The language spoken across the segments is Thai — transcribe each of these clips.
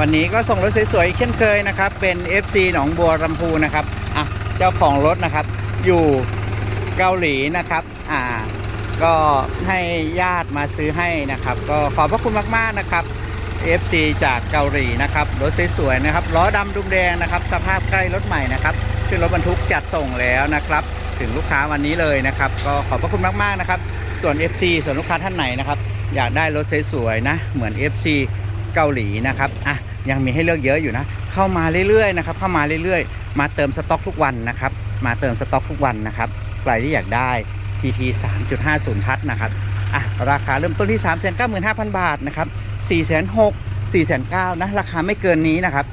วันนี้ก็ส่งรถสวยๆเช่นเคยนะครับ เป็น FC หนองบัวลำพูนะครับอะเจ้าของรถนะครับ อยู่เกาหลีนะครับอ่าก็ให้ญาติมาซื้อให้นะครับ ก็ขอบพระคุณมากๆนะครับ FC จากเกาหลีนะครับรถสวยๆนะครับล้อดำดุมแดงนะครับ สภาพใกล้รถใหม่นะครับขึ้นรถบรรทุกจัดส่งแล้วนะครับ ถึงลูกค้าวันนี้เลยนะครับ ก็ขอบพระคุณมากๆนะครับ ส่วน FC ส่วนลูกค้าท่านไหนนะครับ อยากได้รถสวยๆนะ เหมือน FC เกาหลีนะครับอะยังมีให้เลือกเยอะอยู่นะ เข้ามาเรื่อยๆนะครับเข้ามาเรื่อยๆ มาเติมสต็อกทุกวันนะครับ มาเติมสต็อกทุกวันนะครับใครที่อยากได้ TT 3.50พัทนะครับอะราคาเริ่มต้นที่ 395,000 บาทนะครับ4,600 4,900นะราคาไม่เกินนี้นะครับ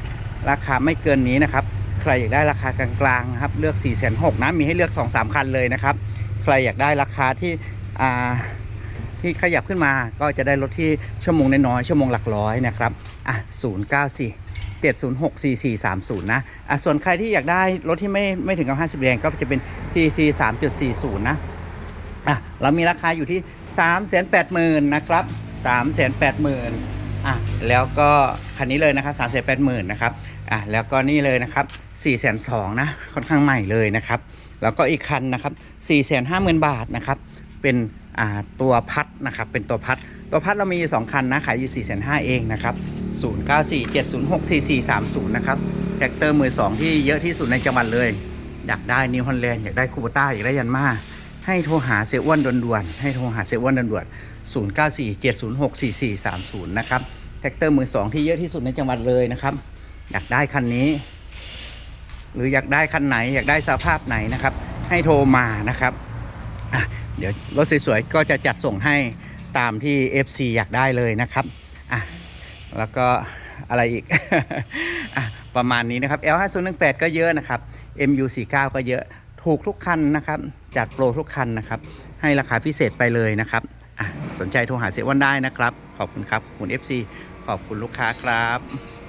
ราคาไม่เกินนี้นะครับใครอยากได้ราคากลางๆครับเลือก4,600นะมีให้เลือก 2-3 คันเลยนะครับ ใครอยากได้ราคาที่อ่า ที่ขยับขึ้นมาก็จะได้รถที่ชั่วโมงน้อยๆชั่วโมงหลักร้อยนะครับอะ094 706 4430 นะอะส่วนใครที่อยากได้รถที่ไม่ไม่ถึงกับ 50แรงก็จะเป็น TT 3.40 นะอะเรามีราคาอยู่ที่ 380,000 นะครับ 380,000 อะแล้วก็คันนี้เลยนะครับ380,000 นะครับอะแล้วก็นี่เลยนะครับ 402,000 นะ ค่อนข้างใหม่เลยนะครับ แล้วก็อีกคันนะครับ 450,000 บาทนะครับ เป็น ตัวพัดนะครับเป็นตัวพัด ตัวพัดเรามีอยู่2คันนะขายอยู่4 5 0 0เองนะครับ0947064430นะครับแท็กเตอร์มือ2ที่เยอะที่สุดในจังหวัดเลย อยากได้นิวฮอลแลนด์อยากได้คูบต้าอยากได้ยันมาให้โทรหาเซอ้วนด่วนๆให้โทรหาเซอ้วนด่วนๆ0947064430นะครับแท็กเตอร์มือ2ที่เยอะที่สุดในจังหวัดเลยนะครับอยากได้คันนี้ หรืออยากได้คันไหน อยากได้สภาพไหนนะครับ ให้โทรมานะครับ เดี๋ยวรถสวยๆก็จะจัดส่งให้ตามที่ FC อยากได้เลยนะครับอะแล้วก็อะไรอีกอะประมาณนี้นะครับ L5018 ก็เยอะนะครับ MU49 ก็เยอะถูกทุกคันนะครับ จัดโปรทุกคันนะครับ ให้ราคาพิเศษไปเลยนะครับอะสนใจโทรหาเซวันได้นะครับ ขอบคุณครับขอบคุณ FC ขอบคุณลูกค้าครับ